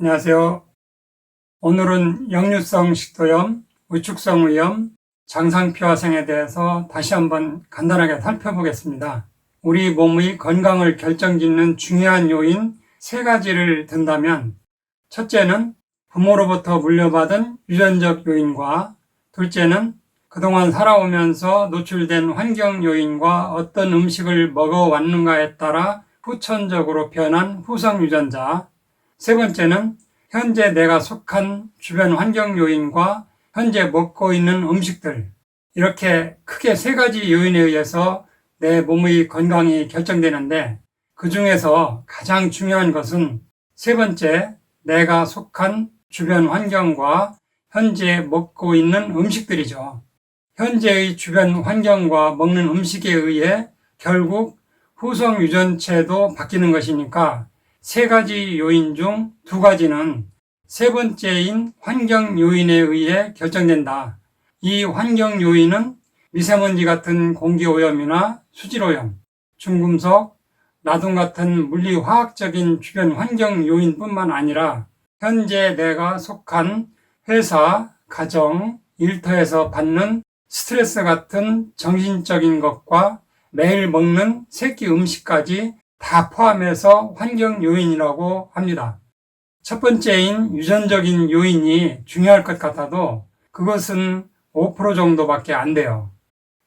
안녕하세요. 오늘은 역류성 식도염, 우축성 위염, 장상피화생에 대해서 다시 한번 간단하게 살펴보겠습니다. 우리 몸의 건강을 결정짓는 중요한 요인 세 가지를 든다면 첫째는 부모로부터 물려받은 유전적 요인과 둘째는 그동안 살아오면서 노출된 환경 요인과 어떤 음식을 먹어왔는가에 따라 후천적으로 변한 후성 유전자 세 번째는 현재 내가 속한 주변 환경 요인과 현재 먹고 있는 음식들 이렇게 크게 세 가지 요인에 의해서 내 몸의 건강이 결정되는데 그 중에서 가장 중요한 것은 세 번째 내가 속한 주변 환경과 현재 먹고 있는 음식들이죠. 현재의 주변 환경과 먹는 음식에 의해 결국 후성 유전체도 바뀌는 것이니까 세 가지 요인 중 두 가지는 세 번째인 환경 요인에 의해 결정된다. 이 환경 요인은 미세먼지 같은 공기 오염이나 수질 오염, 중금속, 나동 같은 물리 화학적인 주변 환경 요인뿐만 아니라 현재 내가 속한 회사, 가정, 일터에서 받는 스트레스 같은 정신적인 것과 매일 먹는 새끼 음식까지 다 포함해서 환경 요인이라고 합니다. 첫 번째인 유전적인 요인이 중요할 것 같아도 그것은 5% 정도밖에 안 돼요.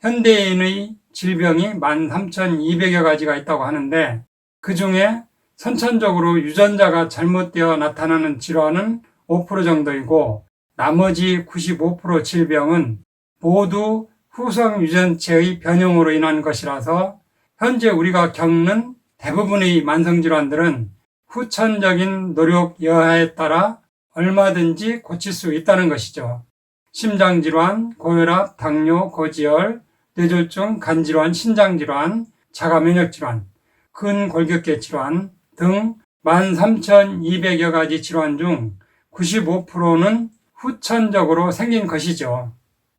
현대인의 질병이 13,200여 가지가 있다고 하는데 그 중에 선천적으로 유전자가 잘못되어 나타나는 질환은 5% 정도이고 나머지 95% 질병은 모두 후성 유전체의 변형으로 인한 것이라서 현재 우리가 겪는 대부분의 만성질환들은 후천적인 노력 여하에 따라 얼마든지 고칠 수 있다는 것이죠. 심장질환, 고혈압, 당뇨, 고지혈, 뇌졸중, 간질환, 신장질환, 자가면역질환, 근골격계 질환 등 13,200여 가지 질환 중 95%는 후천적으로 생긴 것이죠.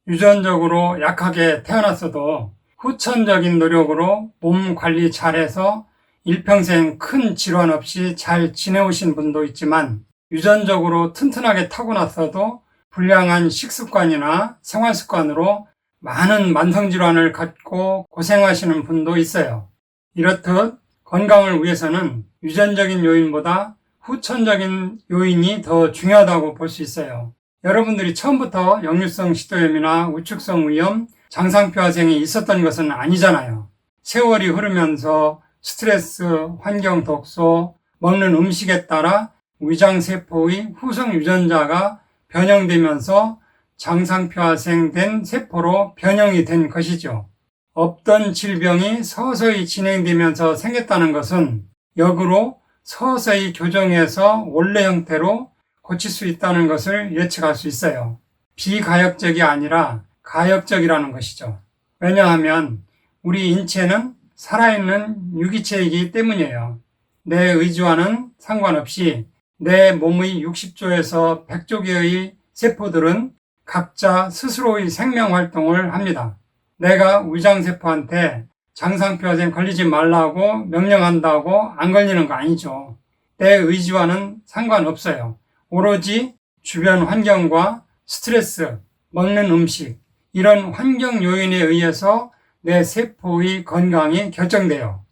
유전적으로 약하게 태어났어도 후천적인 노력으로 몸 관리 잘해서 일평생 큰 질환 없이 잘 지내오신 분도 있지만 유전적으로 튼튼하게 타고났어도 불량한 식습관이나 생활습관으로 많은 만성질환을 갖고 고생하시는 분도 있어요. 이렇듯 건강을 위해서는 유전적인 요인보다 후천적인 요인이 더 중요하다고 볼 수 있어요. 여러분들이 처음부터 역류성 식도염이나 우축성 위염, 장상표화생이 있었던 것은 아니잖아요. 세월이 흐르면서 스트레스, 환경 독소, 먹는 음식에 따라 위장세포의 후성 유전자가 변형되면서 장상표화생된 세포로 변형이 된 것이죠. 없던 질병이 서서히 진행되면서 생겼다는 것은 역으로 서서히 교정해서 원래 형태로 고칠 수 있다는 것을 예측할 수 있어요. 비가역적이 아니라 가역적이라는 것이죠. 왜냐하면 우리 인체는 살아있는 유기체이기 때문이에요. 내 의지와는 상관없이 내 몸의 60조에서 100조 개의 세포들은 각자 스스로의 생명 활동을 합니다. 내가 위장세포한테 장상표화생 걸리지 말라고 명령한다고 안 걸리는 거 아니죠. 내 의지와는 상관없어요. 오로지 주변 환경과 스트레스, 먹는 음식, 이런 환경 요인에 의해서 내 세포의 건강이 결정돼요.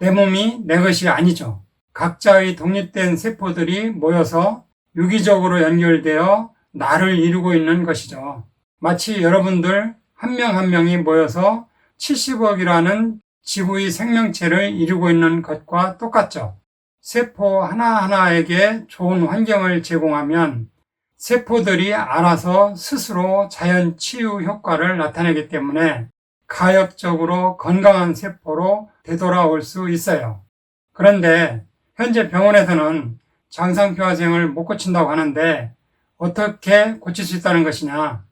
내 몸이 내 것이 아니죠. 각자의 독립된 세포들이 모여서 유기적으로 연결되어 나를 이루고 있는 것이죠. 마치 여러분들 한명한 명이 모여서 70억이라는 지구의 생명체를 이루고 있는 것과 똑같죠. 세포 하나하나에게 좋은 환경을 제공하면 세포들이 알아서 스스로 자연 치유 효과를 나타내기 때문에 가역적으로 건강한 세포로 되돌아올 수 있어요. 그런데 현재 병원에서는 장상표화생을 못 고친다고 하는데 어떻게 고칠 수 있다는 것이냐?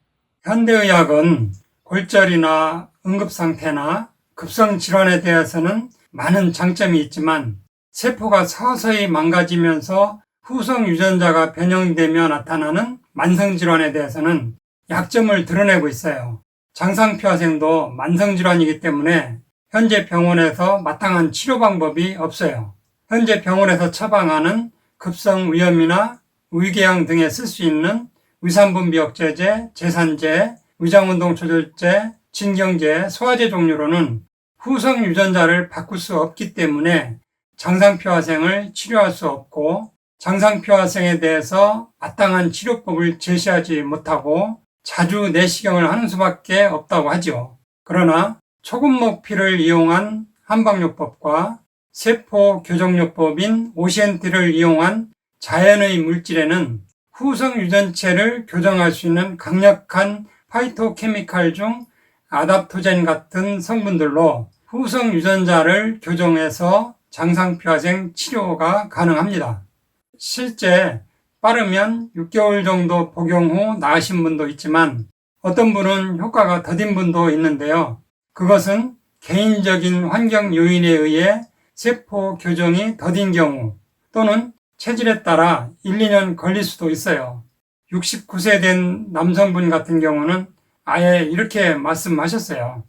현대의학은 골절이나 응급상태나 급성질환에 대해서는 많은 장점이 있지만 세포가 서서히 망가지면서 후성 유전자가 변형되며 나타나는 만성질환에 대해서는 약점을 드러내고 있어요. 장상표화생도 만성질환이기 때문에 현재 병원에서 마땅한 치료 방법이 없어요. 현재 병원에서 처방하는 급성 위염이나 위궤양 등에 쓸 수 있는 위산분비억제제, 제산제, 위장운동 조절제, 진경제, 소화제 종류로는 후성 유전자를 바꿀 수 없기 때문에 장상표화생을 치료할 수 없고 장상표화생에 대해서 마땅한 치료법을 제시하지 못하고 자주 내시경을 하는 수밖에 없다고 하죠. 그러나 초금목 피를 이용한 한방요법과 세포 교정요법인 오시엔티를 이용한 자연의 물질에는 후성 유전체를 교정할 수 있는 강력한 파이토케미칼 중 아답토젠 같은 성분들로 후성 유전자를 교정해서 장상표화생 치료가 가능합니다. 실제 빠르면 6개월 정도 복용 후 나으신 분도 있지만 어떤 분은 효과가 더딘 분도 있는데요. 그것은 개인적인 환경 요인에 의해 세포 교정이 더딘 경우 또는 체질에 따라 1, 2년 걸릴 수도 있어요. 69세 된 남성분 같은 경우는 아예 이렇게 말씀하셨어요.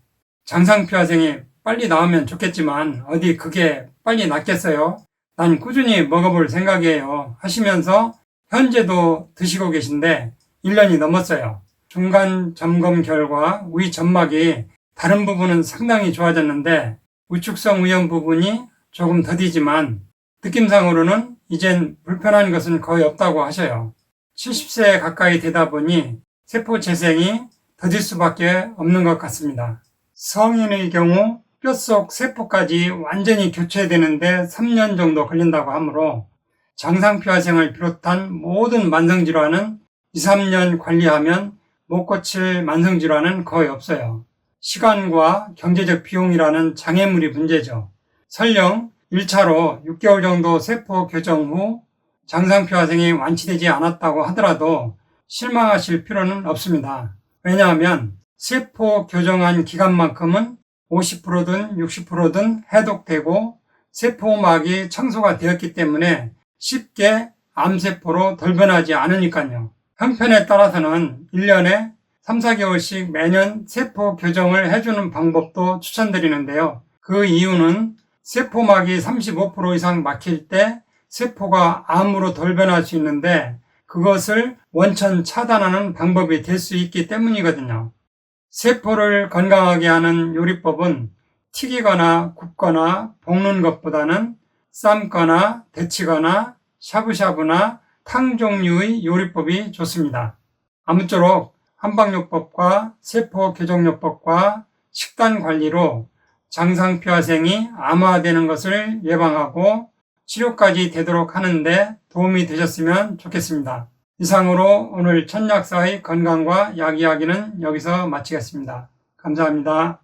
장상표화생이 빨리 나오면 좋겠지만 어디 그게 빨리 낫겠어요? 난 꾸준히 먹어볼 생각이에요. 하시면서 현재도 드시고 계신데 1년이 넘었어요. 중간 점검 결과 위 점막이 다른 부분은 상당히 좋아졌는데 우축성 위염 부분이 조금 더디지만 느낌상으로는 이젠 불편한 것은 거의 없다고 하셔요. 70세 가까이 되다 보니 세포 재생이 더딜 수밖에 없는 것 같습니다. 성인의 경우 뼛속 세포까지 완전히 교체되는데 3년 정도 걸린다고 하므로 장상표화생을 비롯한 모든 만성질환은 2, 3년 관리하면 못 고칠 만성질환은 거의 없어요. 시간과 경제적 비용이라는 장애물이 문제죠. 설령 1차로 6개월 정도 세포 교정 후 장상표화생이 완치되지 않았다고 하더라도 실망하실 필요는 없습니다. 왜냐하면 세포 교정한 기간만큼은 50%든 60%든 해독되고 세포막이 청소가 되었기 때문에 쉽게 암세포로 덜 변하지 않으니까요. 형편에 따라서는 1년에 3, 4개월씩 매년 세포 교정을 해주는 방법도 추천드리는데요. 그 이유는 세포막이 35% 이상 막힐 때 세포가 암으로 덜 변할 수 있는데 그것을 원천 차단하는 방법이 될 수 있기 때문이거든요. 세포를 건강하게 하는 요리법은 튀기거나 굽거나 볶는 것보다는 삶거나 데치거나 샤브샤브나 탕 종류의 요리법이 좋습니다. 아무쪼록 한방요법과 세포 교정요법과 식단 관리로 장상표화생이 암화되는 것을 예방하고 치료까지 되도록 하는데 도움이 되셨으면 좋겠습니다. 이상으로 오늘 천약사의 건강과 약 이야기는 여기서 마치겠습니다. 감사합니다.